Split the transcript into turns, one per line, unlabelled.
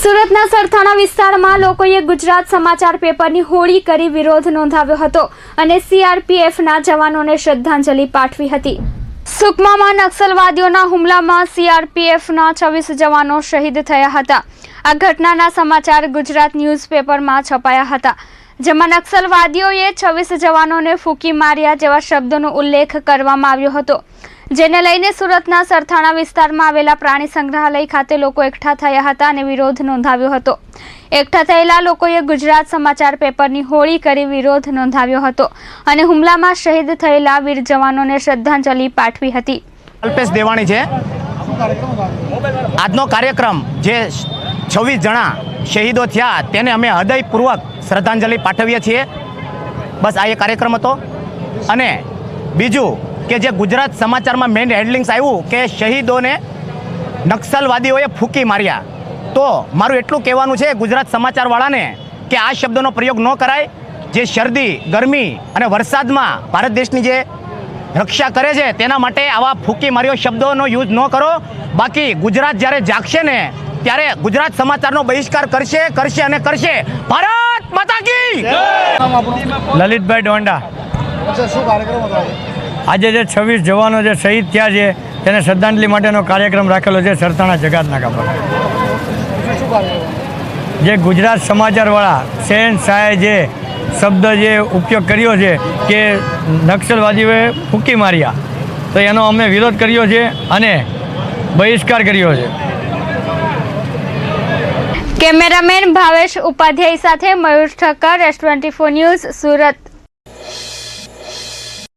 સુરતના સરથાણા વિસ્તારમાં લોકોએ ગુજરાત સમાચાર પેપરની હોળી કરી વિરોધ નોંધાવ્યો હતો અને સીઆરપીએફના જવાનોને શ્રદ્ધાંજલિ પાઠવી હતી. સુકમામાં નક્સલવાદીઓના હુમલામાં સીઆરપીએફના છવ્વીસ જવાનો શહીદ થયા હતા. આ ઘટનાના સમાચાર ગુજરાત ન્યૂઝપેપરમાં છપાયા હતા, જેમાં નક્સલવાદીઓએ છવ્વીસ જવાનોને ફૂંકી માર્યા જેવા શબ્દોનો ઉલ્લેખ કરવામાં આવ્યો હતો. જેને લઈને સુરતના સરથાણા વિસ્તારમાં આવેલા પ્રાણી સંગ્રહાલય ખાતે લોકો એકઠા થયા હતા અને વિરોધ નોંધાવ્યો હતો. એકઠા થયેલા લોકોએ ગુજરાત સમાચાર પેપરની હોળી કરી વિરોધ નોંધાવ્યો હતો અને હુમલામાં શહીદ થયેલા વીર જવાનોને શ્રદ્ધાંજલિ પાઠવી હતી.
અલ્પેશ દેવાણી છે. આજનો કાર્યક્રમ જે છવ્વીસ જણા શહીદો થયા તેને અમે હૃદયપૂર્વક શ્રદ્ધાંજલિ પાઠવીએ છીએ. બસ આ એ કાર્યક્રમ હતો. અને બીજું કે જે ગુજરાત સમાચારમાં મેઇન હેડલિંગ્સ આવ્યું કે શહીદોને નક્સલવાદીઓએ ફૂંકી માર્યા. તો મારું એટલું કહેવાનું છે ગુજરાત સમાચારવાળાને કે આ શબ્દનો પ્રયોગ ન કરાય. જે શરદી ગરમી અને વરસાદમાં ભારત દેશની જે રક્ષા કરે છે તેના માટે આવા ફૂંકી માર્યો શબ્દોનો યુઝ ન કરો. બાકી ગુજરાત જ્યારે જાગશે ને ત્યારે ગુજરાત સમાચારનો બહિષ્કાર કરશે કરશે અને કરશે. ભારત માતા કી!
લલિતભાઈ ડોંડા.
શું કાર્યક્રમ હતો આજે
જે છવ્વીસ જવાનો જે શહીદ થયા છે, તેને શ્રદ્ધાંજલિ માટેનો કાર્યક્રમ રાખેલો છે સરથાણા જગાતનાકા પર. જે ગુજરાત સમાચારવાળા સેન શાહે જે શબ્દ જે ઉપયોગ કર્યો છે કે નક્સલવાદીઓએ ફૂંકી માર્યા, તો એનો અમે વિરોધ કર્યો છે અને બહિષ્કાર કર્યો છે.
કેમેરામેન ભાવેશ ઉપાધ્યાય સાથે Mayur Thakkar S twenty four news Surat.